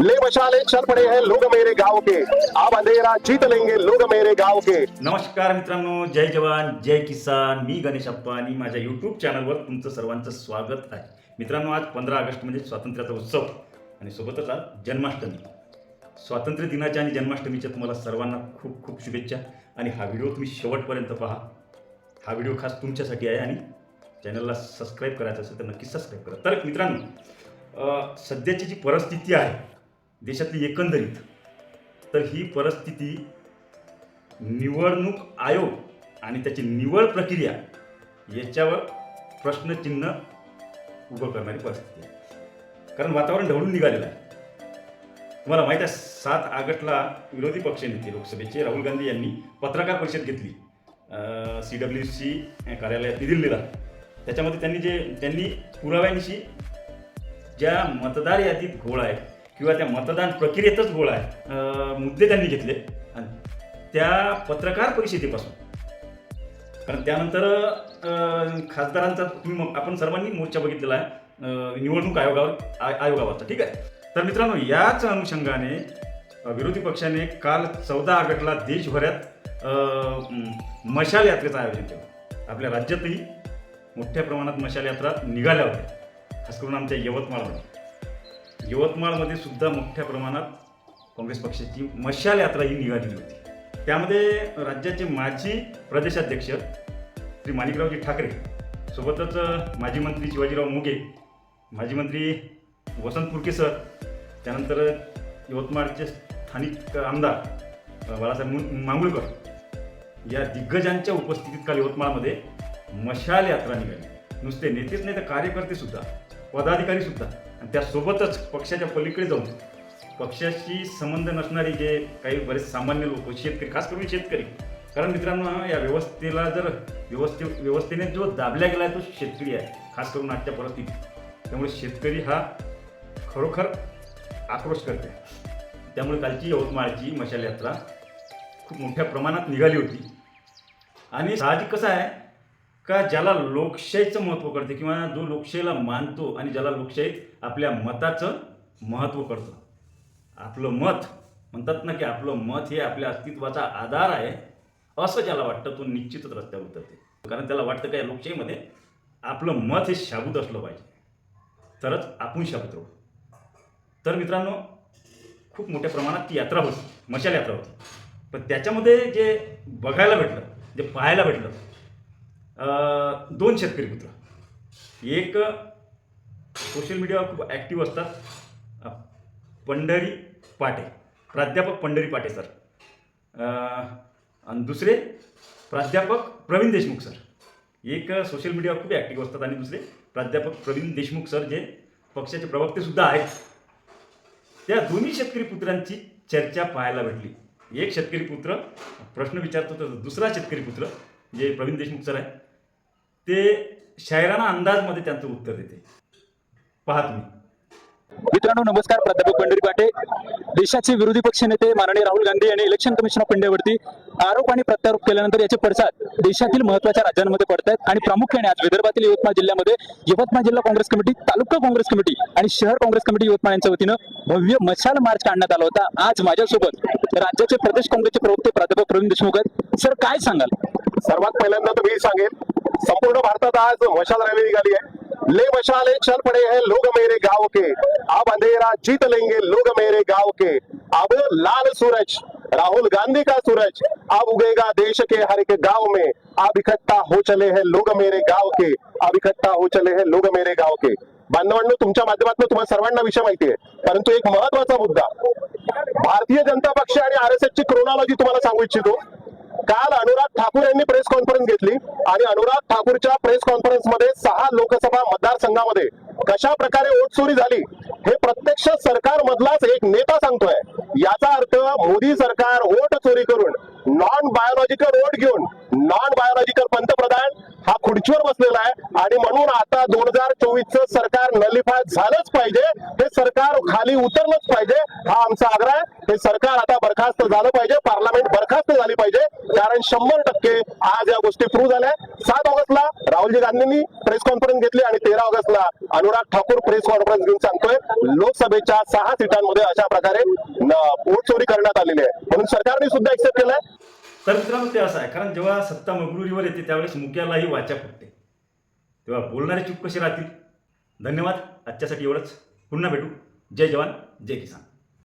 ले मशाले चल पड़े हैं लोग मेरे गांव के। अब अंधेरा जीत लेंगे लोग मेरे गांव के। नमस्कार मित्रांनो जय जवान जय किसान मी गणेश अप्पा आणि माझ्या यूट्यूब चॅनलवर तुमचं सर्वांचं स्वागत आहे. मित्रांनो आज पंधरा ऑगस्ट म्हणजे स्वातंत्र्याचा उत्सव आणि सोबतच आज जन्माष्टमी. स्वातंत्र्य दिनाच्या आणि जन्माष्टमीच्या तुम्हाला सर्वांना खूप खूप शुभेच्छा. आणि हा व्हिडिओ तुम्ही शेवटपर्यंत पहा. हा व्हिडिओ खास तुमच्यासाठी आहे आणि चॅनलला सबस्क्राईब करायचं असेल तर नक्की सबस्क्राईब करा. तर मित्रांनो सध्याची जी परिस्थिती आहे देशातली एकंदरीत. तर ही परिस्थिती निवडणूक आयोग आणि त्याची निवड प्रक्रिया याच्यावर प्रश्नचिन्ह उभं करणारी परिस्थिती आहे. कारण वातावरण ढवळून निघालेलं आहे. तुम्हाला माहीत आहे सात ऑगस्टला विरोधी पक्षनेते लोकसभेचे राहुल गांधी यांनी पत्रकार परिषद घेतली. सी डब्ल्यू सी कार्यालयात दिल्लीला. त्याच्यामध्ये त्यांनी जे त्यांनी पुराव्यांशी ज्या मतदार यादीत घोळ आहे किंवा त्या मतदान प्रक्रियेतच घोळ आहे मुद्दे त्यांनी घेतले. आणि त्या पत्रकार परिषदेपासून. कारण त्यानंतर खासदारांचा तुम्ही आपण सर्वांनी मोर्चा बघितलेला आहे. निवडणूक आयोगावर आ- आयोगावरचा. ठीक आहे? तर मित्रांनो याच अनुषंगाने विरोधी पक्षाने काल चौदा ऑगस्टला देशभरात मशाल यात्रेचं आयोजन केलं. आपल्या राज्यातही मोठ्या प्रमाणात मशाल यात्रा निघाल्या होत्या. खास करून आमच्या यवतमाळमध्ये. यवतमाळमध्ये सुद्धा मोठ्या प्रमाणात काँग्रेस पक्षाची मशाल यात्रा ही निघालेली होती. त्यामध्ये राज्याचे माजी प्रदेशाध्यक्ष श्री माणिकरावजी ठाकरे सोबतच माजी मंत्री शिवाजीराव मोगे माजी मंत्री वसंत पुरके सर त्यानंतर यवतमाळचे स्थानिक आमदार बाळासाहेब मांगुळकर या दिग्गजांच्या उपस्थितीत काल यवतमाळमध्ये मशाल यात्रा निघाली. नुसते नेतेच नाही तर कार्यकर्ते सुद्धा पदाधिकारी सुद्धा आणि त्यासोबतच पक्षाच्या पलीकडे जाऊन पक्षाशी संबंध नसणारे जे काही बरेच सामान्य लोक शेतकरी खास करून शेतकरी. कारण मित्रांनो या व्यवस्थेला जर व्यवस्थे व्यवस्थेने जो दाबल्या गेला आहे तो शेतकरी आहे खास करून आजच्या परिस्थितीत. त्यामुळे शेतकरी हा खरोखर आक्रोश करते त्यामुळे कालची यवतमाळची मशाल यात्रा खूप मोठ्या प्रमाणात निघाली होती. आणि साहजिक कसं आहे का ज्याला लोकशाहीचं महत्त्व कळते किंवा जो लोकशाहीला मानतो आणि ज्याला लोकशाहीत आपल्या मताचं महत्त्व कळतं. आपलं मत म्हणतात ना की आपलं मत हे आपल्या अस्तित्वाचा आधार आहे असं ज्याला वाटतं तो निश्चितच रस्त्यावर उतरते. कारण त्याला वाटतं का या लोकशाहीमध्ये आपलं मत हे शाबूत असलं पाहिजे. तरच आपण शाबूत राहू. तर मित्रांनो खूप मोठ्या प्रमाणात ती यात्रा होती मशाल यात्रा होती. पण त्याच्यामध्ये जे बघायला भेटलं जे पाहायला भेटलं दोन शेतकरी पुत्र एक सोशल मीडियावर खूप ॲक्टिव्ह असतात. पंढरी पाटे. प्राध्यापक पंढरी पाटे सर आणि दुसरे प्राध्यापक प्रवीण देशमुख सर एक सोशल मीडियावर खूप ॲक्टिव्ह असतात. आणि दुसरे प्राध्यापक प्रवीण देशमुख सर जे पक्षाचे प्रवक्तेसुद्धा आहेत. त्या दोन्ही शेतकरी पुत्रांची चर्चा पाहायला भेटली. एक शेतकरी पुत्र प्रश्न विचारतो तर दुसरा शेतकरी पुत्र जे प्रवीण देशमुख सर आहे. ते शायराना अंदाजमध्ये त्यांचं उत्तर देते. पहा तुम्ही. मित्रांनो नमस्कार प्राध्यापक पंढरी पाटे. देशाचे विरोधी पक्ष नेते माननीय राहुल गांधी यांनी इलेक्शन कमिशन ऑफ इंडियावरती आरोप आणि प्रत्यारोप केल्यानंतर याचे पडसाद देशातील महत्त्वाच्या राज्यांमध्ये पडत आहेत आणि प्रामुख्याने आज विदर्भातील यवतमाळ जिल्ह्यामध्ये यवतमाळ जिल्हा Congress committee taluka Congress committee आणि शहर काँग्रेस कमिटी यवतमाळ यांच्या वतीनं भव्य मशाल मार्च काढण्यात आला होता. आज माझ्यासोबत राज्याचे प्रदेश काँग्रेसचे प्रवक्ते प्राध्यापक प्रवीण देशमुख आहेत. सर काय सांगाल? सर्वात पहिल्यांदा तर मी सांगेन संपूर्ण भारतात आज मशाल रॅली निघाली आहे. ले मशाले चल पड़े हैं लोग मेरे गाव के. अब अंधेरा जीत लेंगे लोग मेरे गाव के. अब लाल सूरज राहुल गांधी का सूरज अब उगेगा देश के हर एक गांव में. अब इकट्ठा हो चले हैं लोग मेरे गाव के. अब इकट्ठा हो चले हैं लोग मेरे गाव के. बांधवांनो तुमच्या माध्यमातून तुम्हाला सर्वांना विषय माहिती आहे. परंतु एक महत्त्वाचा मुद्दा. भारतीय जनता पक्ष आणि आर एस ची क्रोनॉलॉजी तुम्हाला सांगू इच्छितो. काल अनुराग ठाकूर यांनी प्रेस कॉन्फरन्स घेतली आणि अनुराग ठाकूरच्या प्रेस कॉन्फरन्समध्ये सहा लोकसभा मतदारसंघामध्ये कशा प्रकारे वोट चोरी झाली हे प्रत्यक्ष सरकार मधलाच एक नेता सांगतोय. याचा अर्थ मोदी सरकार ओट चोरी करून नॉन बायोलॉजिकल वोट घेऊन नॉन बायोलॉजिकल पंतप्रधान हा खुर्चीवर बसलेला आहे. आणि म्हणून आता दोन हजार चोवीसचं सरकार नलिफाय झालंच पाहिजे. हे सरकार खाली उतरलंच पाहिजे. हा आमचा आग्रह आहे. हे सरकार आता बरखास्त झालं पाहिजे. पार्लमेंट बरखास्त झाली पाहिजे. कारण शंभर टक्के आज या गोष्टी प्रूव्ह झाल्या. सात ऑगस्टला राहुलजी गांधींनी प्रेस कॉन्फरन्स घेतली आणि तेरा ऑगस्टला अनुराग ठाकूर प्रेस कॉन्फरन्स घेऊन सांगतोय लोकसभेच्या सहा सीटांमध्ये अशा प्रकारे न- वोट चोरी करण्यात आलेली आहे. म्हणून सरकारने सुद्धा एक्सेप्ट केलंय. तर मित्रांनो ते असं आहे. कारण जेव्हा सत्ता मगरुरीवर येते त्यावेळेस मुक्यालाही वाचा फुटते. तेव्हा बोलणारे चूप कसे राहतील? धन्यवाद. आजच्यासाठी एवढंच. पुन्हा भेटू. जय जवान जय किसान.